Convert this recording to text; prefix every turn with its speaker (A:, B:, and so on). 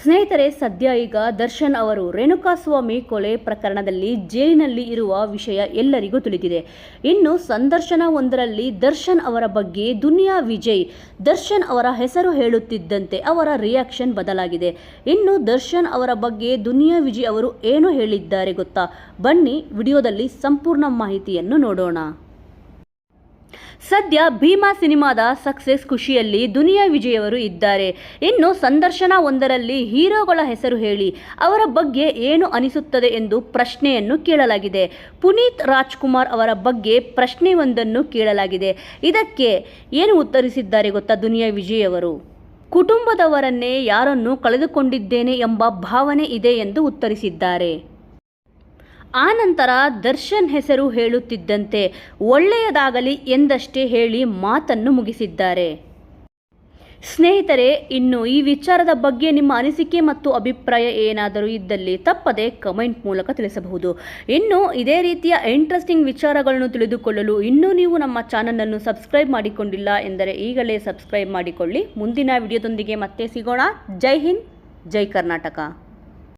A: ಸ್ನೇಹಿತರೆ, ಸದ್ಯ ಈಗ ದರ್ಶನ್ ಅವರು ರೇಣುಕಾಸ್ವಾಮಿ ಕೊಲೆ ಪ್ರಕರಣದಲ್ಲಿ ಜೈಲಿನಲ್ಲಿ ಇರುವ ವಿಷಯ ಎಲ್ಲರಿಗೂ ತಿಳಿದಿದೆ. ಇನ್ನು ಸಂದರ್ಶನ ಒಂದರಲ್ಲಿ ದರ್ಶನ್ ಅವರ ಬಗ್ಗೆ ದುನಿಯಾ ವಿಜಯ್, ದರ್ಶನ್ ಅವರ ಹೆಸರು ಹೇಳುತ್ತಿದ್ದಂತೆ ಅವರ ರಿಯಾಕ್ಷನ್ ಬದಲಾಗಿದೆ. ಇನ್ನು ದರ್ಶನ್ ಅವರ ಬಗ್ಗೆ ದುನಿಯಾ ವಿಜಯ್ ಅವರು ಏನು ಹೇಳಿದ್ದಾರೆ ಗೊತ್ತಾ? ಬನ್ನಿ, ವಿಡಿಯೋದಲ್ಲಿ ಸಂಪೂರ್ಣ ಮಾಹಿತಿಯನ್ನು ನೋಡೋಣ. ಸದ್ಯ ಭೀಮಾ ಸಿನಿಮಾದ ಸಕ್ಸೆಸ್ ಖುಷಿಯಲ್ಲಿ ದುನಿಯಾ ವಿಜಯ್ ಅವರು ಇದ್ದಾರೆ. ಇನ್ನು ಸಂದರ್ಶನ ಒಂದರಲ್ಲಿ ಹೀರೋಗಳ ಹೆಸರು ಹೇಳಿ, ಅವರ ಬಗ್ಗೆ ಏನು ಅನಿಸುತ್ತದೆ ಎಂದು ಪ್ರಶ್ನೆಯನ್ನು ಕೇಳಲಾಗಿದೆ. ಪುನೀತ್ ರಾಜ್ಕುಮಾರ್ ಅವರ ಬಗ್ಗೆ ಪ್ರಶ್ನೆಯೊಂದನ್ನು ಕೇಳಲಾಗಿದೆ. ಇದಕ್ಕೆ ಏನು ಉತ್ತರಿಸಿದ್ದಾರೆ ಗೊತ್ತಾ ದುನಿಯಾ ವಿಜಯ್ ಅವರು? ಕುಟುಂಬದವರನ್ನೇ ಯಾರನ್ನು ಕಳೆದುಕೊಂಡಿದ್ದೇನೆ ಎಂಬ ಭಾವನೆ ಇದೆ ಎಂದು ಉತ್ತರಿಸಿದ್ದಾರೆ. ಆನಂತರ ದರ್ಶನ್ ಹೆಸರು ಹೇಳುತ್ತಿದ್ದಂತೆ ಒಳ್ಳೆಯದಾಗಲಿ ಎಂದಷ್ಟೇ ಹೇಳಿ ಮಾತನ್ನು ಮುಗಿಸಿದ್ದಾರೆ. ಸ್ನೇಹಿತರೆ, ಇನ್ನು ಈ ವಿಚಾರದ ಬಗ್ಗೆ ನಿಮ್ಮ ಅನಿಸಿಕೆ ಮತ್ತು ಅಭಿಪ್ರಾಯ ಏನಾದರೂ ಇದ್ದಲ್ಲಿ ತಪ್ಪದೆ ಕಮೆಂಟ್ ಮೂಲಕ ತಿಳಿಸಬಹುದು. ಇನ್ನು ಇದೇ ರೀತಿಯ ಇಂಟ್ರೆಸ್ಟಿಂಗ್ ವಿಚಾರಗಳನ್ನು ತಿಳಿದುಕೊಳ್ಳಲು ಇನ್ನೂ ನೀವು ನಮ್ಮ ಚಾನಲನ್ನು ಸಬ್ಸ್ಕ್ರೈಬ್ ಮಾಡಿಕೊಂಡಿಲ್ಲ ಎಂದರೆ ಈಗಲೇ ಸಬ್ಸ್ಕ್ರೈಬ್ ಮಾಡಿಕೊಳ್ಳಿ. ಮುಂದಿನ ವಿಡಿಯೋದೊಂದಿಗೆ ಮತ್ತೆ ಸಿಗೋಣ. ಜೈ ಹಿಂದ್, ಜೈ ಕರ್ನಾಟಕ.